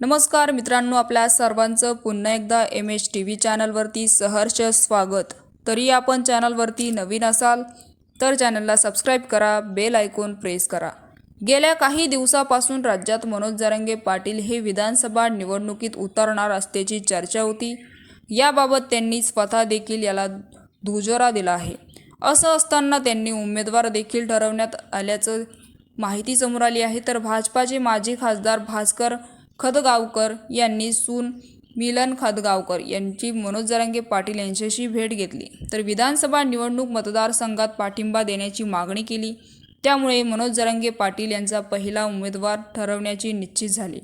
नमस्कार मित्रांनो आपल्या सर्वांचं पुन्हा एकदा एम एच टी व्ही चॅनलवरती सहर्ष स्वागत. तरी आपण चॅनलवरती नवीन असाल तर चॅनलला सबस्क्राईब करा बेल आयकॉन प्रेस करा. गेल्या काही दिवसापासून राज्यात मनोज जरंगे पाटील हे विधानसभा निवडणुकीत उतरणार असल्याची चर्चा होती. याबाबत त्यांनी स्वतः देखील याला दुजोरा दिला आहे. असं असताना त्यांनी उमेदवार देखील ठरवण्यात आल्याचं माहिती समोर आली आहे. तर भाजपाचे माजी खासदार भास्कर खदगावकर यांनी सून मिलन खदगावकर यांची मनोज जरांगे पाटील यांच्याशी भेट घेतली. तर विधानसभा निवडणूक मतदारसंघात पाठिंबा देण्याची मागणी केली. त्यामुळे मनोज जरांगे पाटील यांचा पहिला उमेदवार ठरवण्याची निश्चित झाली.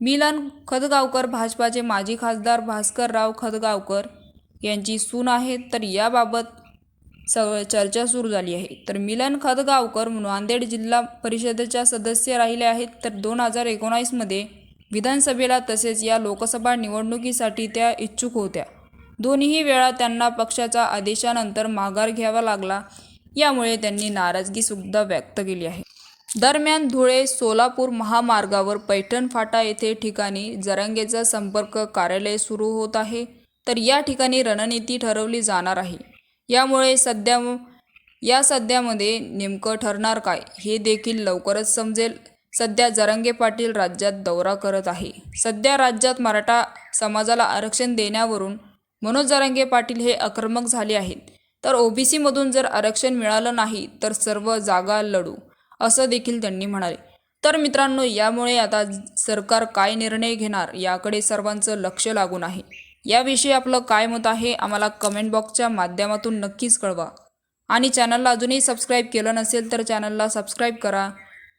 मिलन खदगावकर भाजपाचे माजी खासदार भास्करराव खदगावकर यांची सून आहे. तर याबाबत सगळं चर्चा सुरू झाली आहे. तर मिलन खदगावकर नांदेड जिल्हा परिषदेच्या सदस्य राहिले आहेत. तर दोन हजार एकोणावीसमध्ये विधानसभेला तसेच या लोकसभा निवडणुकीसाठी त्या इच्छुक होत्या. दोन्ही वेळा त्यांना पक्षाच्या आदेशानंतर माघार घ्यावा लागला. यामुळे त्यांनी नाराजगीसुद्धा व्यक्त केली आहे. दरम्यान धुळे सोलापूर महामार्गावर पैठण फाटा येथे ठिकाणी जरांगेचा संपर्क कार्यालय सुरू होत आहे. तर या ठिकाणी रणनीती ठरवली जाणार आहे. यामुळे सध्या या सध्यामध्ये नेमकं ठरणार काय हे देखील लवकरच समजेल. सध्या जरंगे पाटील राज्यात दौरा करत आहे. सध्या राज्यात मराठा समाजाला आरक्षण देण्यावरून मनोज जरंगे पाटील हे आक्रमक झाले आहेत. तर ओबीसीमधून जर आरक्षण मिळालं नाही तर सर्व जागा लढू असं देखील त्यांनी म्हणाले. तर मित्रांनो यामुळे आता सरकार काय निर्णय घेणार याकडे सर्वांचं लक्ष लागून आहे. याविषयी आपलं काय मत आहे आम्हाला कमेंट बॉक्सच्या माध्यमातून नक्कीच कळवा. आणि चॅनलला अजूनही सबस्क्राईब केलं नसेल तर चॅनलला सबस्क्राईब करा.